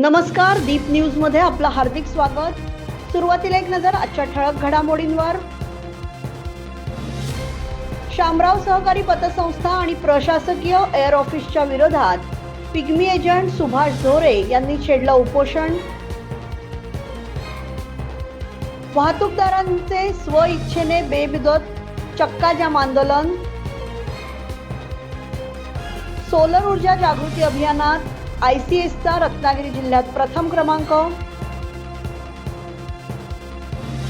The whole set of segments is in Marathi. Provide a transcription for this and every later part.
नमस्कार दीप न्यूजमध्ये आपलं हार्दिक स्वागत. सुरुवातीला एक नजर आजच्या ठळक घडामोडींवर. शामराव सहकारी पतसंस्था आणि प्रशासकीय एअर ऑफिसच्या विरोधात पिग्मी एजंट सुभाष झोरे यांनी छेडलं उपोषण. वाहतूकदारांचे स्वइच्छेने चक्का चक्काजाम आंदोलन. सोलर ऊर्जा जागृती अभियानात आय सी एसचा रत्नागिरी जिल्ह्यात प्रथम क्रमांक.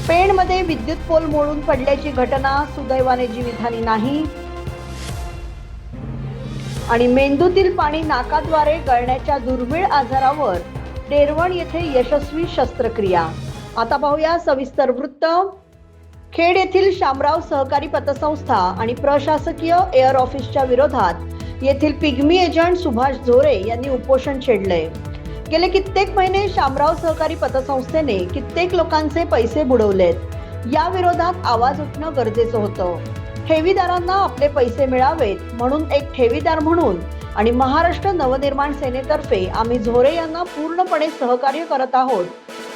पेणमध्ये विद्युत पोल मोडून पडल्याची घटना सुदैवाने जीवितहानी नाही. आणि मेंदूतील पाणी नाकाद्वारे गळण्याच्या दुर्मिळ आजारावर डेरवण येथे यशस्वी शस्त्रक्रिया. आता पाहूया सविस्तर वृत्त. खेड येथील शामराव सहकारी पतसंस्था आणि प्रशासकीय एअर ऑफिसच्या विरोधात येथील पिग्मी एजंट सुभाष झोरे यांनी उपोषण छेडलंय. गेले कित्येक महिने शामराव सहकारी पतसंस्थेने कित्येक लोकांचे पैसे बुडवलेत. या विरोधात आवाज उठणं गरजेचं होतं. ठेवीदारांना आपले पैसे मिळावेत म्हणून एक ठेवीदार म्हणून आणि महाराष्ट्र नवनिर्माण सेनेतर्फे आम्ही झोरे यांना पूर्णपणे सहकार्य करत आहोत.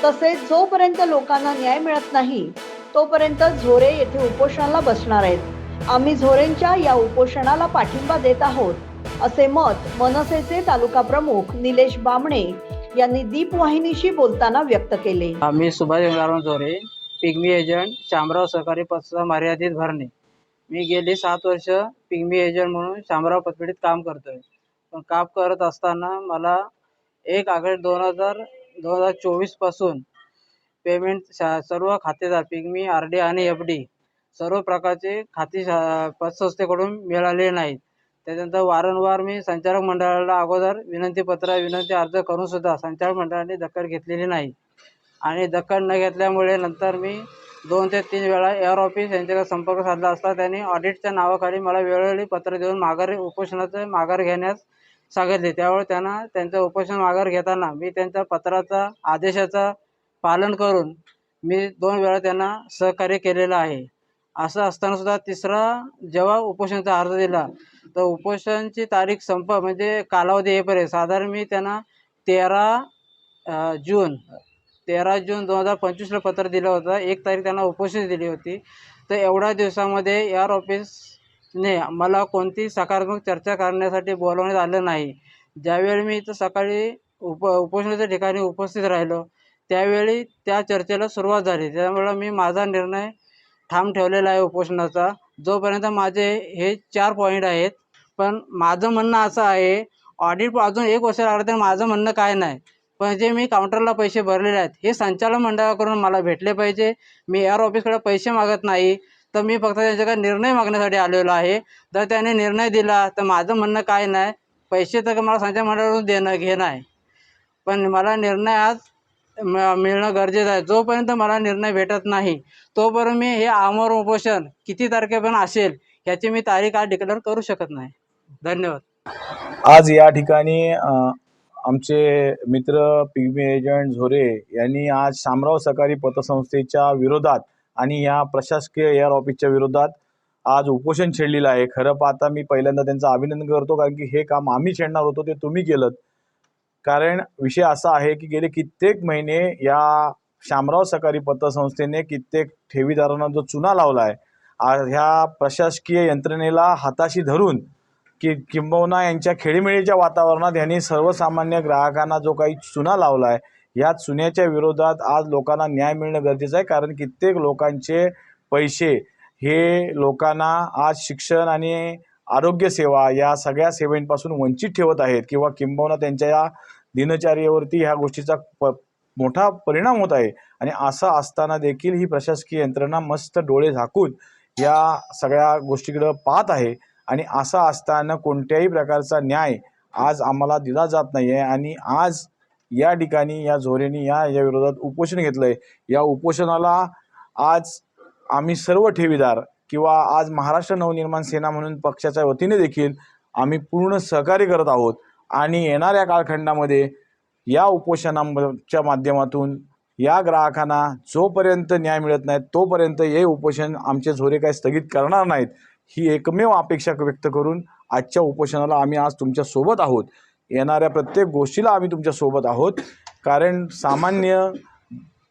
तसेच जोपर्यंत लोकांना न्याय मिळत नाही तोपर्यंत झोरे येथे उपोषणाला बसणार आहेत. आम्ही झोरेंच्या या उपोषणाला पाठिंबा देत आहोत असे मत मनसेचे तालुका प्रमुख निलेश बामणे यांनी दीप वाहिनीशी बोलताना व्यक्त केले. आम्ही सुभाष गंगाराम जोरे पिग्मी एजंट शामराव सहकारी पतसंस्था मर्यादित भरणे. मी गेली सात वर्ष पिग्मी एजंट म्हणून शामराव पतपेढीत काम करतोय. पण काम करत असताना मला एक ऑगस्ट दोन हजार दोन हजार चोवीसपासून पेमेंट सर्व खातेदार पिग्मी आर डी आणि एफ डी सर्व प्रकारचे खाती शा- पतसंस्थेकडून मिळाले नाहीत. त्याच्यानंतर वारंवार मी संचालक मंडळाला अगोदर विनंतीपत्र विनंती अर्ज करून सुद्धा संचालक मंडळाने दखल घेतलेली नाही. आणि दखल न घेतल्यामुळे नंतर मी दोन ते तीन वेळा एअर ऑफिस यांच्याकडे संपर्क साधला असता. त्यांनी ऑडिटच्या नावाखाली मला वेळोवेळी पत्र देऊन माघारी उपोषणाचं माघार घेण्यास सांगितले. त्यावेळी त्यांना त्यांचं उपोषण माघार घेताना मी त्यांच्या पत्राचा आदेशाचा पालन करून मी दोन वेळा त्यांना सहकार्य केलेलं आहे. असं असताना सुद्धा तिसरा जेव्हा उपोषणाचा अर्ज दिला तर उपोषणची तारीख संप म्हणजे कालावधी येईपर्यंत साधारण मी त्यांना तेरा जून तेरा जून दोन हजार पंचवीसला पत्र दिलं होतं. एक तारीख त्यांना उपोषण दिली होती. तर एवढ्या दिवसामध्ये एअर ऑफिसने मला कोणती सकारात्मक चर्चा करण्यासाठी बोलवण्यात आलं नाही. ज्यावेळी मी इथं सकाळी उप उपोषणाच्या ठिकाणी उपस्थित राहिलो त्यावेळी त्या चर्चेला सुरुवात झाली. त्यामुळं मी माझा निर्णय ठाम ठेवलेला आहे उपोषणाचा. जोपर्यंत माझे हे चार पॉईंट आहेत पण माझं म्हणणं असं आहे ऑडिट अजून एक वर्ष लागलं तर माझं म्हणणं काय नाही. पण जे मी काउंटरला पैसे भरलेले आहेत हे संचालक मंडळाकडून मला भेटले पाहिजे. मी एअर ऑफिसकडे पैसे मागत नाही तर मी फक्त त्यांच्याकडे निर्णय मागण्यासाठी आलेलो आहे. जर त्याने निर्णय दिला तर माझं म्हणणं काय नाही. पैसे तर मला संचालक मंडळाकडून देणं घेणं आहे. पण मला निर्णय आज मिळणं गरजेचं आहे. जोपर्यंत मला निर्णय भेटत नाही तोपर्यंत मी हे आमर उपोषण किती तारखेपर्यंत असेल याची मी तारीख आज डिक्लेअर करू शकत नाही. धन्यवाद. आज या ठिकाणी आमचे मित्र पिग्मी एजंट झोरे यांनी आज शामराव सहकारी पतसंस्थेच्या विरोधात आणि या प्रशासकीय एअर ऑफिसच्या विरोधात आज उपोषण छेडलेलं आहे. खरं पाहता मी पहिल्यांदा त्यांचं अभिनंदन करतो कारण की हे काम आम्ही छेडणार होतो ते तुम्ही केलं कारण विषय असा आहे की गेले कित्येक महिने या शामराव सहकारी पतसंस्थेने कित्येक ठेवीदारांना जो चुना लावला आहे ह्या प्रशासकीय यंत्रणेला हाताशी धरून की किंबहुना यांच्या खेळीमेळीच्या वातावरणात यांनी सर्वसामान्य ग्राहकांना जो काही चुना लावला आहे या चुन्याच्या विरोधात आज लोकांना न्याय मिळणं गरजेचं आहे. कारण कित्येक लोकांचे पैसे हे लोकांना आज शिक्षण आणि आरोग्यसेवा या सगळ्या सेवेंपासून वंचित ठेवत आहेत किंवा किंबहुना त्यांच्या या दिनचर्येवरती ह्या गोष्टीचा प मोठा परिणाम होत आहे. आणि असं असताना देखील ही प्रशासकीय यंत्रणा मस्त डोळे झाकून या सगळ्या गोष्टीकडं पाहत आहे. आणि असं असताना कोणत्याही प्रकारचा न्याय आज आम्हाला दिला जात नाही आहे आणि आज या ठिकाणी या झोरेनी या या विरोधात उपोषण घेतलं आहे या उपोषणाला आज आम्ही सर्व ठेवीदार किंवा आज महाराष्ट्र नवनिर्माण सेना म्हणून पक्षाच्या वतीने देखील आम्ही पूर्ण सहकार्य करत आहोत. आणि येणाऱ्या कालखंडामध्ये या उपोषणाच्या माध्यमातून या ग्राहकांना जोपर्यंत न्याय मिळत नाही तोपर्यंत हे उपोषण आमचे झोरे काय स्थगित करणार नाहीत ही एकमेव अपेक्षा व्यक्त करून आजच्या उपोषणाला आम्ही आज तुमच्यासोबत आहोत. येणाऱ्या प्रत्येक गोष्टीला आम्ही तुमच्यासोबत आहोत. कारण सामान्य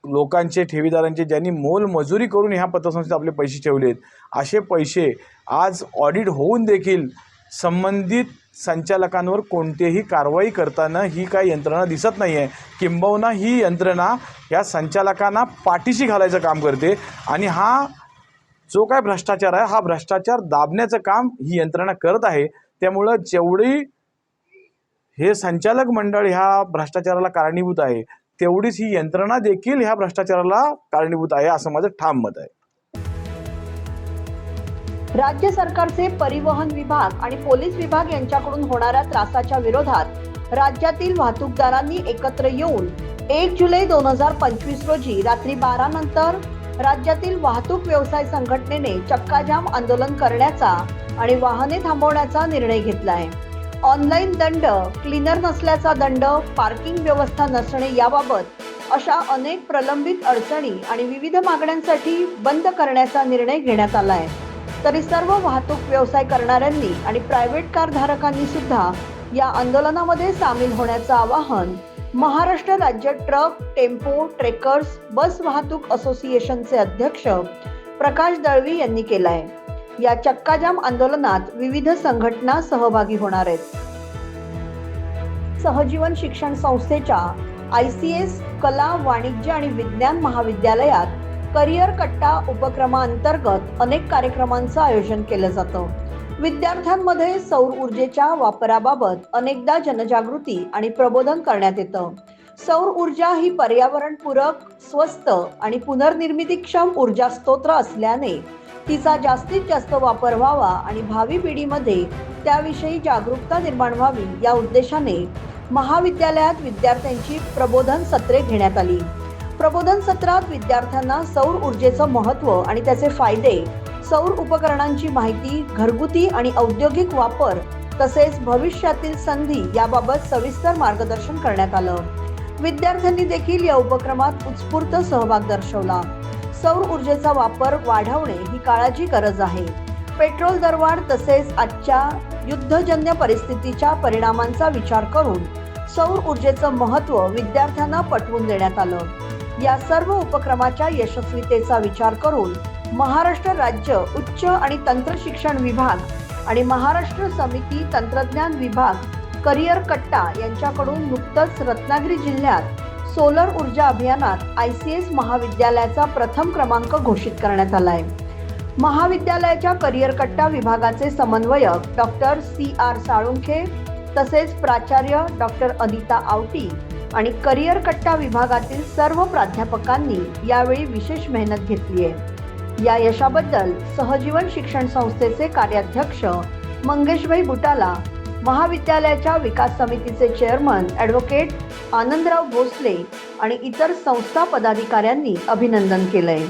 लोकांचे ठेवीदारांचे ज्यांनी मोलमजुरी करून ह्या पतसंस्थेत आपले पैसे ठेवले आहेत असे पैसे आज ऑडिट होऊन देखील संबंधित संचालकांवर कोणतीही कारवाई करताना ही काय यंत्रणा दिसत नाही आहे किंबहुना ही यंत्रणा या संचालकांना पाठीशी घालायचं काम करते आणि हा जो काय भ्रष्टाचार आहे हा भ्रष्टाचार दाबण्याचं काम ही यंत्रणा करत आहे. त्यामुळं जेवढी हे संचालक मंडळ ह्या भ्रष्टाचाराला कारणीभूत आहे तेवढीच ही यंत्रणा देखील ह्या भ्रष्टाचाराला कारणीभूत आहे असं माझं ठाम मत आहे. राज्य सरकारचे परिवहन विभाग आणि पोलीस विभाग यांच्याकडून होणाऱ्या त्रासाच्या विरोधात राज्यातील वाहतूकदारांनी एकत्र येऊन एक जुलै दोन हजार पंचवीस रोजी रात्री बारा नंतर राज्यातील वाहतूक व्यवसाय संघटनेने चक्काजाम आंदोलन करण्याचा आणि वाहने थांबवण्याचा निर्णय घेतला आहे. ऑनलाईन दंड क्लीनर नसल्याचा दंड पार्किंग व्यवस्था नसणे याबाबत अशा अनेक प्रलंबित अडचणी आणि विविध मागण्यांसाठी बंद करण्याचा निर्णय घेण्यात आला आहे. तरी सर्व वाहतूक व्यवसाय करणाऱ्यांनी आणि प्रायव्हेट कार धारकांनी सुद्धा या आंदोलनामध्ये सामील होण्याचं आवाहन महाराष्ट्र राज्य ट्रक टेम्पो ट्रेकर्स बस वाहतूक असोसिएशनचे अध्यक्ष प्रकाश दळवी यांनी केलं आहे. या चक्काजाम आंदोलनात विविध संघटना सहभागी होणार आहेत. सहजीवन शिक्षण संस्थेच्या आय सी एस कला वाणिज्य आणि विज्ञान महाविद्यालयात करिअर कट्टा उपक्रमाअंतर्गत अनेक कार्यक्रमांचं आयोजन केलं जातं. विद्यार्थ्यांमध्ये सौर ऊर्जेच्या वापराबाबत अनेकदा जनजागृती आणि प्रबोधन करण्यात येतं. सौर ऊर्जा ही पर्यावरणपूरक स्वस्त आणि पुनर्निर्मितीक्षम ऊर्जा स्तोत्र असल्याने तिचा जास्तीत जास्त वापर व्हावा आणि भावी पिढीमध्ये त्याविषयी जागरूकता निर्माण व्हावी या उद्देशाने महाविद्यालयात विद्यार्थ्यांची प्रबोधन सत्रे घेण्यात आली. प्रबोधन सत्रात विद्यार्थ्यांना सौर ऊर्जेचं महत्त्व आणि त्याचे फायदे सौर उपकरणांची माहिती घरगुती आणि औद्योगिक वापर तसेच भविष्यातील संधी याबाबत सविस्तर मार्गदर्शन करण्यात आलं. विद्यार्थ्यांनी देखील या उपक्रमात उत्स्फूर्त सहभाग दर्शवला. सौर ऊर्जेचा वापर वाढवणे ही काळाची गरज आहे. पेट्रोल दरवाढ तसेच आजच्या युद्धजन्य परिस्थितीच्या परिणामांचा विचार करून सौर ऊर्जेचं महत्त्व विद्यार्थ्यांना पटवून देण्यात आलं. या सर्व उपक्रमाच्या यशस्वीतेचा विचार करून महाराष्ट्र राज्य उच्च आणि तंत्र शिक्षण विभाग आणि महाराष्ट्र समिती तंत्रज्ञान विभाग करिअर कट्टा यांच्याकडून नुकतंच रत्नागिरी जिल्ह्यात सोलर ऊर्जा अभियानात आय सी एस महाविद्यालयाचा प्रथम क्रमांक घोषित करण्यात आला आहे महाविद्यालयाच्या करिअर कट्टा विभागाचे समन्वयक डॉक्टर सी आर साळुंखे तसेच प्राचार्य डॉक्टर अनिता आवटी आणि करिअर कट्टा विभागातील सर्व प्राध्यापकांनी यावेळी विशेष मेहनत घेतली आहे. या यशाबद्दल सहजीवन शिक्षण संस्थेचे कार्याध्यक्ष मंगेशभाई बुटाला महाविद्यालयाच्या विकास समितीचे चेअरमन ॲडव्होकेट आनंदराव भोसले आणि इतर संस्था पदाधिकाऱ्यांनी अभिनंदन केलंय.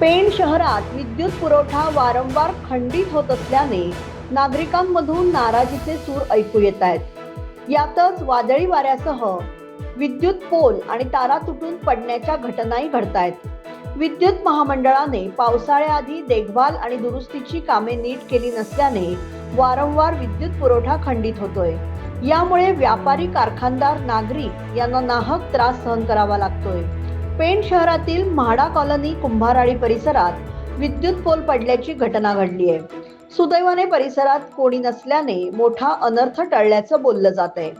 पेण शहरात विद्युत पुरवठा वारंवार खंडित होत असल्याने नागरिकांमधून नाराजीचे सूर ऐकू येत आहेत. यातच वादळी वाऱ्यासह विद्युत पोल आणि तारा तुटून पडण्याच्या घटनाही घडतायत विद्युत महामंडळाने पावसाळ्याआधी देखभाल आणि दुरुस्तीची कामे नीट केली नसल्याने वारंवार विद्युत पुरवठा खंडित होतोय. यामुळे व्यापारी कारखानदार नागरिक यांना नाहक त्रास सहन करावा लागतोय. पेण शहरातील म्हाडा कॉलनी कुंभाराळी परिसरात विद्युत पोल पडल्याची घटना घडली आहे सुदैवाने परिसरात कोणी नसल्याने मोठा अनर्थ टळल्याचं बोललं जात आहे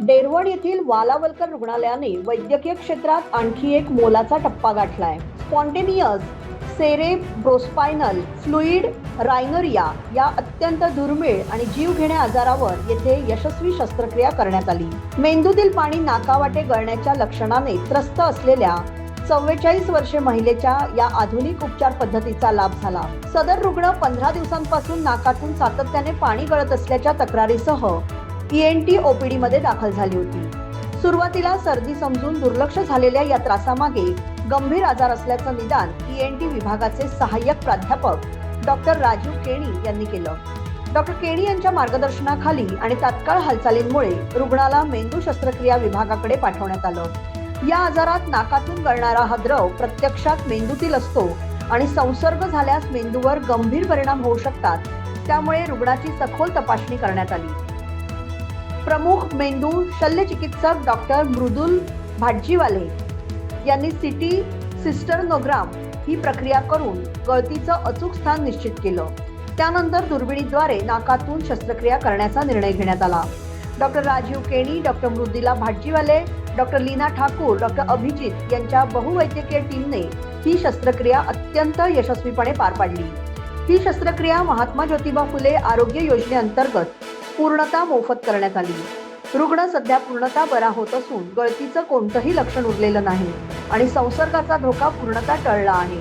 डेरवड येथील वालावलकर रुग्णालयाने वैद्यकीय क्षेत्रात आणखी एक मोलाचा टप्पा गाठलाय. स्पॉन्टेनियस सेरेब्रोस्पायनल फ्लुइड रायनरिया या अत्यंत दुर्मिळ आणि जीवघेण्या आजारावर येथे यशस्वी शस्त्रक्रिया करण्यात आली. मेंदूतील पाणी नाकावाटे गळण्याच्या लक्षणाने त्रस्त असलेल्या चव्वेचाळीस वर्षे महिलेच्या या आधुनिक उपचार पद्धतीचा लाभ झाला. सदर रुग्ण पंधरा दिवसांपासून नाकातून सातत्याने पाणी गळत असल्याच्या तक्रारीसह E ईएनटी ओपीडी मध्ये दाखल झाली होती. सुरुवातीला सर्दी समजून दुर्लक्ष झालेल्या या त्रासामागे गंभीर आजार असल्याचं निदान ईएनटी विभागाचे सहाय्यक प्राध्यापक डॉक्टर राजीव केणी यांनी केलं. डॉक्टर केणी यांच्या मार्गदर्शनाखाली आणि तात्काळ हालचालींमुळे रुग्णाला मेंदू शस्त्रक्रिया विभागाकडे पाठवण्यात आलं. या आजारात नाकातून गळणारा हा द्रव प्रत्यक्षात मेंदूतील असतो आणि संसर्ग झाल्यास मेंदूवर गंभीर परिणाम होऊ शकतात त्यामुळे रुग्णाची सखोल तपासणी करण्यात आली. प्रमुख मेंदू शल्यचिकित्सक डॉक्टर मृदुल भाटजीवाले यांनी सिटी सिस्टर्नोग्राम ही प्रक्रिया करून गळतीचं अचूक स्थान निश्चित केलं. त्यानंतर दुर्बिणीद्वारे नाकातून शस्त्रक्रिया करण्याचा निर्णय घेण्यात आला. Doctor Rajiv Keni doctor Mridila Bhatjiwale doctor Leena Thakur doctor Abhijit यांच्या बहुवैद्यकीय टीमने ही शस्त्रक्रिया अत्यंत यशस्वीपणे पार पाडली. ही शस्त्रक्रिया महात्मा ज्योतिबा फुले आरोग्य योजनेअंतर्गत पूर्णता मोफत करण्यात आली. रुग्ण सध्या पूर्णता बरा होत असून गळतीचं कोणतंही लक्षण उरलेलं नाही आणि संसर्गाचा धोका पूर्णतः टळला आहे.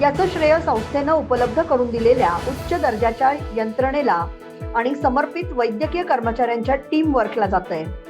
याचं श्रेय संस्थेनं उपलब्ध करून दिलेल्या उच्च दर्जाच्या यंत्रणेला आणि समर्पित वैद्यकीय कर्मचाऱ्यांच्या टीम वर्कला जात आहे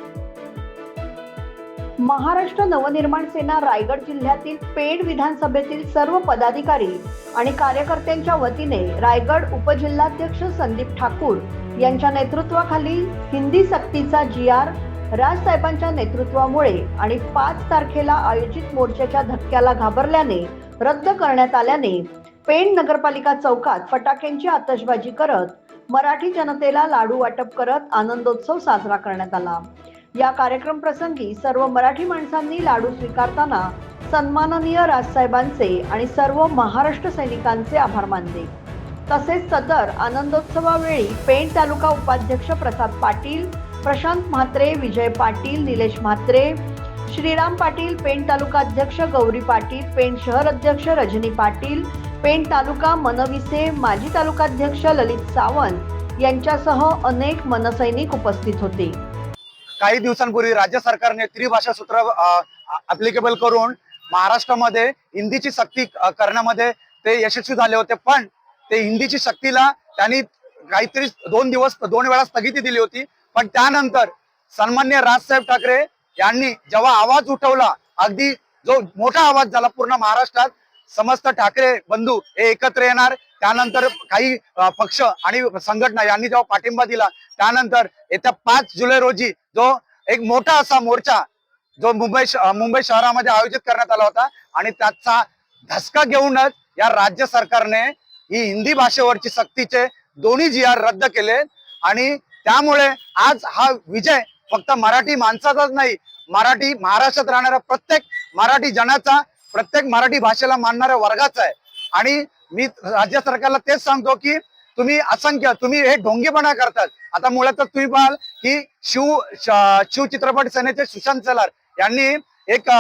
महाराष्ट्र नवनिर्माण सेना रायगड जिल्ह्यातील पेड विधानसभेतील सर्व पदाधिकारी आणि कार्यकर्त्यांच्या वतीने रायगड उपजिल्हाध्यक्ष संदीप ठाकूर यांच्या नेतृत्वाखाली हिंदी सक्तीचा जी आर राजसाहेबांच्या नेतृत्वामुळे आणि पाच तारखेला आयोजित मोर्चाच्या धक्क्याला घाबरल्याने रद्द करण्यात आल्याने पेण नगरपालिका चौकात फटाक्यांची आतषबाजी करत मराठी जनतेला लाडू वाटप करत आनंदोत्सव साजरा करण्यात आला. या कार्यक्रम प्रसंगी सर्व मराठी माणसांनी लाडू स्वीकारताना सन्माननीय राजसाहेबांचे आणि सर्व महाराष्ट्र सैनिकांचे आभार मानले. तसेच सदर आनंदोत्सवावेळी पेण तालुका उपाध्यक्ष प्रसाद पाटील प्रशांत म्हात्रे विजय पाटील निलेश म्हात्रे श्रीराम पाटील पेण तालुका अध्यक्ष गौरी पाटील पेण शहर अध्यक्ष रजनी पाटील पेण तालुका मनविसे माजी तालुकाध्यक्ष ललित सावंत यांच्यासह अनेक मनसैनिक उपस्थित होते. काही दिवसांपूर्वी राज्य सरकारने त्रिभाषा सूत्र अप्लिकेबल करून महाराष्ट्रामध्ये हिंदीची सक्ती करण्यामध्ये ते यशस्वी झाले होते. पण ते हिंदीची शक्तीला त्यांनी काहीतरी दोन दिवस दोन वेळा स्थगिती दिली होती. पण त्यानंतर सन्मान्य राजसाहेब ठाकरे यांनी जेव्हा आवाज उठवला अगदी जो मोठा आवाज झाला पूर्ण महाराष्ट्रात समस्त ठाकरे बंधू हे एकत्र येणार. त्यानंतर काही पक्ष आणि संघटना यांनी जेव्हा पाठिंबा दिला त्यानंतर येत्या पाच जुलै रोजी जो एक मोठा असा मोर्चा जो मुंबई मुंबई शहरामध्ये आयोजित करण्यात आला होता आणि त्याचा धसका घेऊनच या राज्य सरकारने ही हिंदी भाषेवरची सक्तीचे दोन्ही जी आर रद्द केले. आणि त्यामुळे आज हा विजय फक्त मराठी माणसाचाच नाही मराठी महाराष्ट्रात राहणाऱ्या प्रत्येक मराठी जनाचा प्रत्येक मराठी भाषेला मानणाऱ्या वर्गाचा आहे. आणि मी राज्य सरकारला तेच सांगतो की तुम्ही असंख्य तुम्ही हे ढोंगेपणा करतात. आता मुळातच तुम्ही पाहाल की शिव शिव चित्रपट सेनेचे सुशांत सलार यांनी एक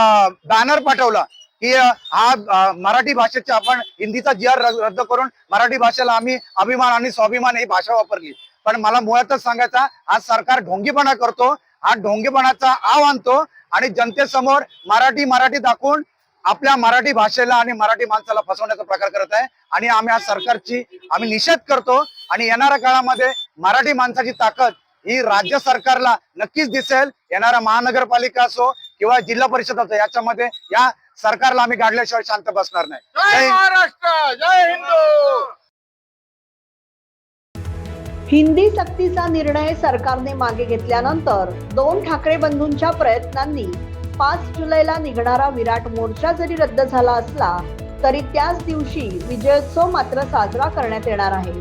बॅनर पाठवला. की हा मराठी भाषेच्या आपण हिंदीचा जी आर रद्द करून मराठी भाषेला आम्ही अभिमान आणि स्वाभिमान ही भाषा वापरली. पण मला मुळातच सांगायचा हा सरकार ढोंगीपणा करतो हा ढोंगीपणाचा आव आणतो आणि जनतेसमोर मराठी मराठी दाखवून आपल्या मराठी भाषेला आणि मराठी माणसाला फसवण्याचा प्रकार करत आहे. आणि आम्ही आज सरकारची आम्ही निषेध करतो आणि येणाऱ्या काळामध्ये मराठी माणसाची ताकद ही राज्य सरकारला नक्कीच दिसेल. येणाऱ्या महानगरपालिका असो किंवा जिल्हा परिषद असो याच्यामध्ये या सरकारला आम्ही गाडल्याशिवाय शांत बसणार नाही. जय. महाराष्ट्र जय हिंदू. हिंदी सक्तीचा निर्णय सरकारने मागे घेतल्यानंतर दोन ठाकरे बंधूंच्या प्रयत्नांनी पाच जुलैला निघणारा विराट मोर्चा जरी रद्द झाला असला तरी त्याच दिवशी विजयोत्सव मात्र साजरा करण्यात येणार आहे.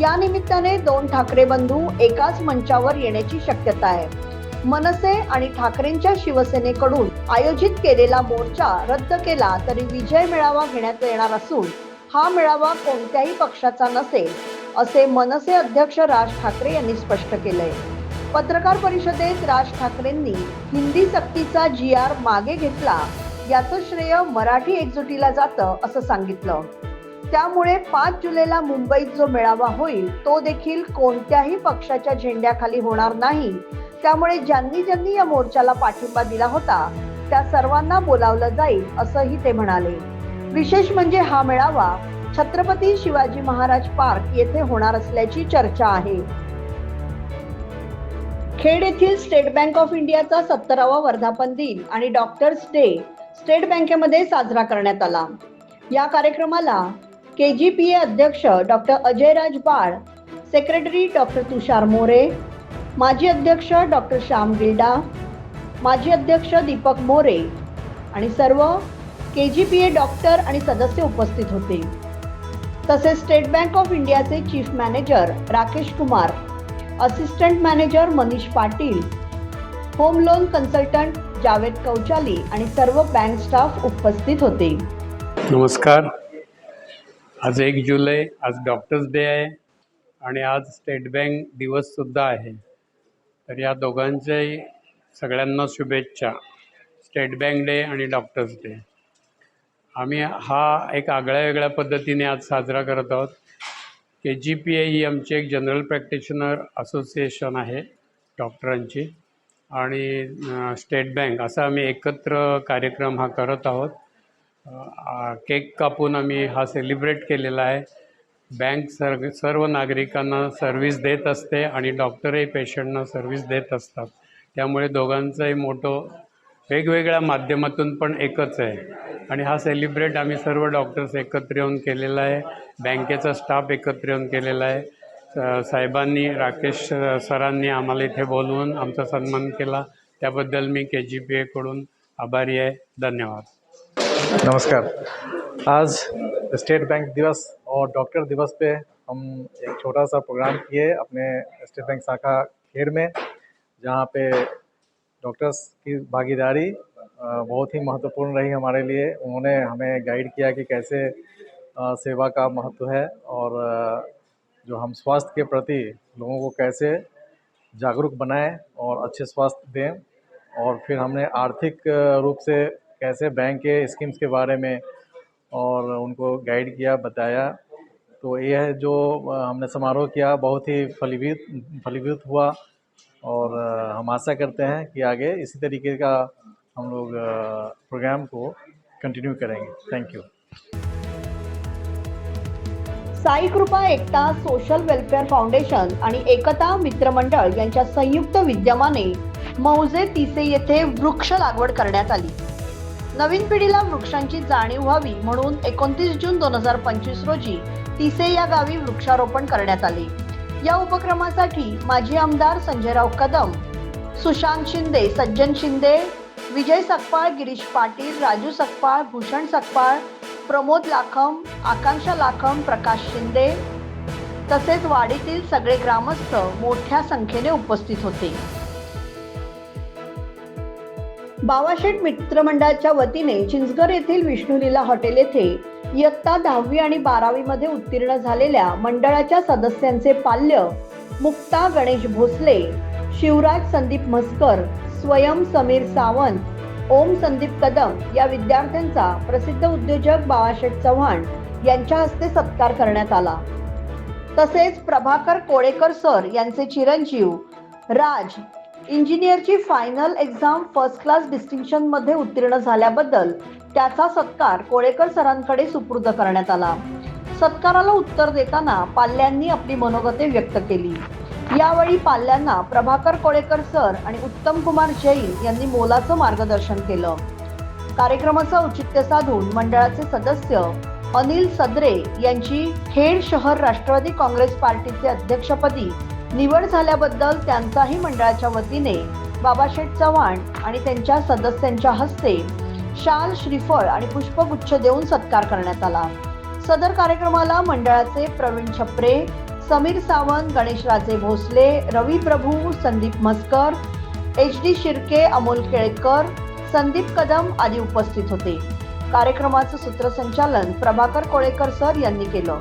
या निमित्ताने दोन ठाकरे बंधू एकाच मंचावर येण्याची शक्यता आहे. मनसे आणि ठाकरेंच्या शिवसेनेकडून आयोजित केलेला मोर्चा रद्द केला तरी विजय मेळावा घेण्यात येणार असून हा मेळावा कोणत्याही पक्षाचा नसेल असे मनसे अध्यक्ष राज ठाकरे यांनी स्पष्ट केलंय. पत्रकार परिषदेत राज ठाकरेंनी हिंदी सक्तीचा जी आर मागे घेतला याचं श्रेय मराठी एकजुटीला जातं असं सांगितलं. त्यामुळे पाच जुलैला मुंबईत जो मेळावा होईल तो देखील कोणत्याही पक्षाच्या झेंड्याखाली होणार नाही त्यामुळे ज्यांनी ज्यांनी या मोर्चाला पाठिंबा दिला होता त्या सर्वांना बोलावलं जाईल असंही ते म्हणाले. विशेष म्हणजे हा मेळावा छत्रपती शिवाजी महाराज पार्क येथे होणार असल्याची चर्चा आहे. खेड येथील स्टेट बँक ऑफ इंडियाचा सत्तरावा वर्धापन दिन आणि डॉक्टर्स डे स्टेट बँकेमध्ये साजरा करण्यात आला. या कार्यक्रमाला के जी पी ए अध्यक्ष डॉक्टर अजयराज बाळ सेक्रेटरी डॉक्टर तुषार मोरे माजी अध्यक्ष डॉक्टर श्याम गिल्डा माजी अध्यक्ष दीपक मोरे आणि सर्व के जी पी ए डॉक्टर आणि सदस्य उपस्थित होते. तसेच स्टेट बँक ऑफ इंडियाचे chief manager Rakesh Kumar assistant manager Manish Patil home loan consultant Javed Kauchali आणि सर्व बँक स्टाफ उपस्थित होते. नमस्कार. आज एक जुलै आज डॉक्टर्स डे आहे आणि आज स्टेट बँक दिवससुद्धा आहे. तर या दोघांचंही सगळ्यांना शुभेच्छा. स्टेट बँक डे आणि डॉक्टर्स डे आम्ही हा एक आगळ्या वेगळ्या पद्धतीने आज साजरा करत आहोत. के जी पी ए ही आमची एक जनरल प्रॅक्टिशनर असोसिएशन आहे डॉक्टरांची. आणि स्टेट बँक असा आम्ही एकत्र कार्यक्रम हा करत आहोत. केक कापून आम्ही हा सेलिब्रेट केलेला आहे. बँक सर्व सर्व नागरिकांना सर्व्हिस देत असते आणि डॉक्टरही पेशंटना सर्व्हिस देत असतात. त्यामुळे दोघांचाही मोठं वेगवेगळ्या माध्यमातून पण एकच आहे. आणि हा सेलिब्रेट आम्ही सर्व डॉक्टर्स एकत्र येऊन केलेला आहे. बँकेचा स्टाफ एकत्र येऊन केलेला आहे. साहेबांनी राकेश सरांनी आम्हाला इथे बोलवून आमचा सन्मान केला. त्याबद्दल मी के जी पी एकडून आभारी आहे. धन्यवाद. नमस्कार. आज स्टेट बैंक दिवस और डॉक्टर दिवस पे हम एक छोटा सा प्रोग्राम किए अपने स्टेट बैंक शाखा खेड़ में, जहाँ पे डॉक्टर्स की भागीदारी बहुत ही महत्वपूर्ण रही हमारे लिए। उन्होंने हमें गाइड किया कि कैसे सेवा का महत्व है और जो हम स्वास्थ्य के प्रति लोगों को कैसे जागरूक बनाएँ और अच्छे स्वास्थ्य दें। और फिर हमने आर्थिक रूप से कैसे बैंक के स्कीम्स के बारे में और उनको गाइड किया बताया। तो ये है जो हमने समारोह किया बहुत ही फलीभूत फलीभूत हुआ। और हम आशा करते हैं कि आगे इसी तरीके का हम लोग प्रोग्राम को कंटिन्यू करेंगे। थैंक यू साई कृपा एकता सोशल वेलफेअर फाउंडेशन आणि एकता मित्रमंडळ यांच्या संयुक्त विद्यमाने मौजे तिसे येथे वृक्ष लागवड करण्यात आली. नवीन पिढीला वृक्षांची जाणीव व्हावी म्हणून एकोणतीस जून दोन हजार पंचवीस रोजी तिसे या गावी वृक्षारोपण करण्यात आले. या उपक्रमासाठी माजी आमदार संजयराव कदम सुशांत शिंदे सज्जन शिंदे विजय सकपाळ गिरीश पाटील राजू सकपाळ भूषण सकपाळ प्रमोद लाखम आकांक्षा लाखम प्रकाश शिंदे तसेच वाडीतील सगळे ग्रामस्थ मोठ्या संख्येने उपस्थित होते. बावाशेठ मित्रमंडळाच्या वतीने चिंचगर येथील विष्णुलीला हॉटेल येथे इयत्ता दहावी आणि बारावी मध्ये उत्तीर्ण झालेल्या मंडळाच्या सदस्यांचे पाल्य मुक्ता गणेश भोसले शिवराज संदीप म्हसकर स्वयं समीर सावंत ओम संदीप कदम या विद्यार्थ्यांचा प्रसिद्ध उद्योजक बाळाशेठ चव्हाण यांच्या हस्ते सत्कार करण्यात आला. तसेच प्रभाकर कोळेकर सर यांचे चिरंजीव राज इंजिनियरची फायनल एक्झाम फर्स्ट क्लास डिस्टिंक्शनमध्ये उत्तीर्ण झाल्याबद्दल त्याचा सत्कार कोळेकर सरांकडे सुपूर्द करण्यात आला. सत्काराला उत्तर देताना पाल्यांनी आपली मनोगते व्यक्त केली. यावेळी पाल्यांना प्रभाकर कोळेकर सर आणि उत्तम कुमार जैन यांनी मोलाचं मार्गदर्शन केलं. कार्यक्रमाचं औचित्य साधून मंडळाचे सदस्य अनिल सदरे यांची खेड शहर राष्ट्रवादी काँग्रेस पार्टीचे अध्यक्षपदी निवड झाल्याबद्दल त्यांचाही मंडळाच्या वतीने बाबाशेठ चव्हाण आणि त्यांच्या सदस्यांच्या हस्ते शाल श्रीफळ आणि पुष्पगुच्छ देऊन सत्कार करण्यात आला. सदर कार्यक्रमाला मंडळाचे प्रवीण छपरे समीर सावंत गणेशराजे भोसले रवी प्रभू संदीप मस्कर एच डी शिर्के अमोल केळकर संदीप कदम आदी उपस्थित होते. कार्यक्रमाचं सूत्रसंचालन प्रभाकर कोळेकर सर यांनी केलं.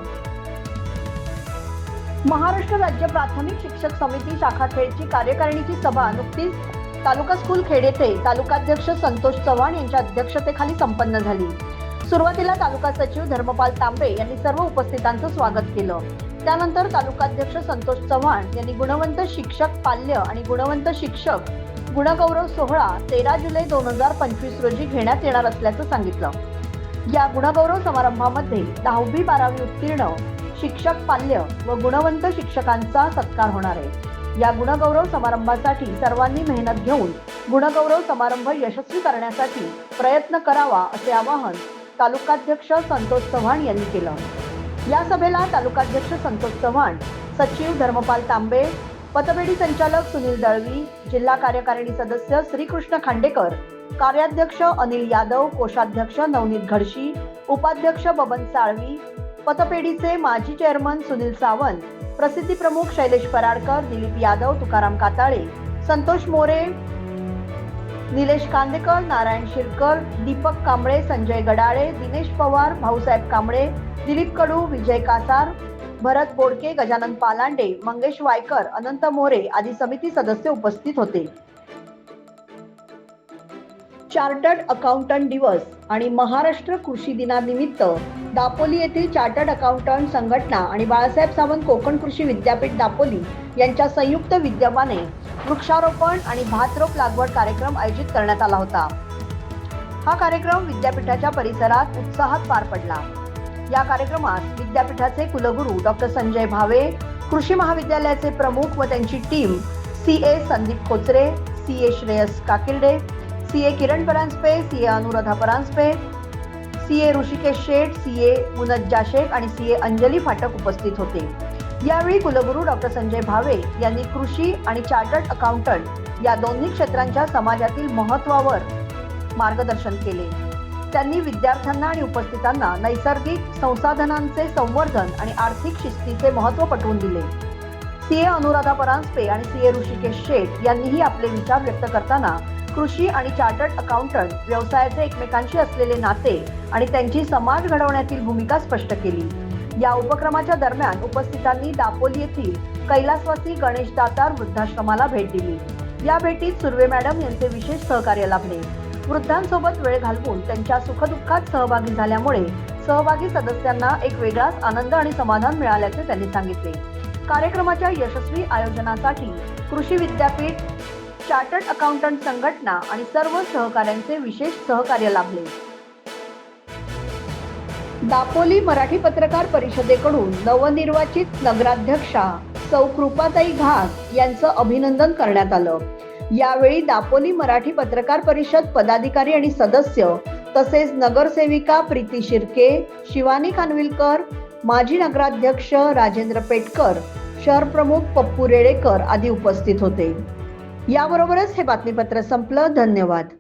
महाराष्ट्र राज्य प्राथमिक शिक्षक समिती शाखा खेडची कार्यकारिणीची सभा नुकतीच तालुका स्कूल खेड येथे तालुकाध्यक्ष संतोष चव्हाण यांच्या अध्यक्षतेखाली संपन्न झाली. सुरुवातीला तालुका सचिव धर्मपाल तांबे यांनी सर्व उपस्थितांचं स्वागत केलं. त्यानंतर तालुकाध्यक्ष संतोष चव्हाण यांनी गुणवंत शिक्षक पाल्य आणि गुणवंत शिक्षक गुणगौरव सोहळा तेरा जुलै दोन हजार पंचवीस रोजी घेण्यात येणार असल्याचं सांगितलं. या गुणगौरव समारंभामध्ये दहावी बारावी उत्तीर्ण शिक्षक पाल्य व गुणवंत शिक्षकांचा सत्कार होणार आहे. या गुणगौरव समारंभासाठी सर्वांनी मेहनत घेऊन गुणगौरव समारंभ यशस्वी करण्यासाठी प्रयत्न करावा असे आवाहन तालुकाध्यक्ष संतोष चव्हाण यांनी केलं. या सभेला तालुकाध्यक्ष संतोष चव्हाण सचिव धर्मपाल तांबे पतपेढी संचालक सुनील दळवी जिल्हा कार्यकारिणी सदस्य श्रीकृष्ण खांडेकर कार्याध्यक्ष अनिल यादव कोषाध्यक्ष नवनीत घडशी उपाध्यक्ष बबन साळवी पतपेढीचे माजी चेअरमन सुनील सावंत प्रसिद्धी प्रमुख शैलेश पराडकर दिलीप यादव तुकाराम काताळे संतोष मोरे निलेश कांदेकर नारायण शिरकर दीपक कांबळे संजय गडाळे दिनेश पवार भाऊसाहेब कांबळे दिलीप कडू विजय कासार भरत बोडके गजानन पालांडे मंगेश वायकर अनंत मोरे आदी समिती सदस्य उपस्थित होते. चार्टर्ड अकाउंटंट दिवस आणि महाराष्ट्र कृषी दिनानिमित्त दापोली येथील चार्टर्ड अकाउंटंट संघटना आणि बाळासाहेब सावंत कोकण कृषी विद्यापीठ दापोली यांच्या संयुक्त विद्यमाने वृक्षारोपण आणि भातरोप लागवड कार्यक्रम आयोजित करण्यात आला होता. हा कार्यक्रम विद्यापीठाच्या परिसरात उत्साहात पार पडला. या कार्यक्रमात विद्यापीठाचे कुलगुरू डॉक्टर संजय भावे कृषी महाविद्यालयाचे प्रमुख व त्यांची team C A Sandeep Khochare C A Shreyas Kakirde C A Kiran Paranjpe C A Anuradha Paranjpe C A Rishikesh Sheth C A Munajja Shaikh आणि सी ए अंजली फाटक उपस्थित होते. यावेळी कुलगुरू डॉक्टर संजय भावे यांनी कृषी आणि चार्टर्ड अकाउंटंट या दोन्ही क्षेत्रांच्या समाजातील महत्वावर मार्गदर्शन केले. त्यांनी विद्यार्थ्यांना आणि उपस्थितांना नैसर्गिक संसाधनांचे संवर्धन आणि आर्थिक शिस्तीचे महत्त्व पटवून दिले. सीए अनुराधा परांजपे आणि सीए ऋषिकेश शेठ यांनीही आपले विचार व्यक्त करताना कृषी आणि चार्टर्ड अकाउंटंट व्यवसायाचे एकमेकांशी असलेले नाते आणि त्यांची समाज घडवण्यातील भूमिका स्पष्ट केली. या उपक्रमाच्या दरम्यान उपस्थितांनी दापोली येथील कैलासवासी गणेश दातार वृद्धाश्रमाला भेट दिली. या भेटीत सुर्वे मॅडम यांचे विशेष सहकार्य लाभले. वृद्धांसोबत वेळ घालवून त्यांच्या सुखदुःखात सहभागी झाल्यामुळे सहभागी सदस्यांना एक वेगळाच आनंद आणि समाधान मिळाल्याचे त्यांनी सांगितले. कार्यक्रमाच्या यशस्वी आयोजनासाठी कृषी विद्यापीठ चार्टर्ड अकाउंटंट संघटना आणि सर्व सहकाऱ्यांचे विशेष सहकार्य लाभले. दापोली मराठी पत्रकार परिषदेकडून नवनिर्वाचित नगराध्यक्षा सौ कृपाताई घास यांचं अभिनंदन करण्यात आलं. यावेळी दापोली मराठी पत्रकार परिषद पदाधिकारी आणि सदस्य तसेच नगरसेविका प्रीती शिर्के शिवानी खानविलकर माजी नगराध्यक्ष राजेंद्र पेटकर शहर प्रमुख पप्पू रेडेकर आदी उपस्थित होते. याबरोबरच हे बातमीपत्र संपलं. धन्यवाद.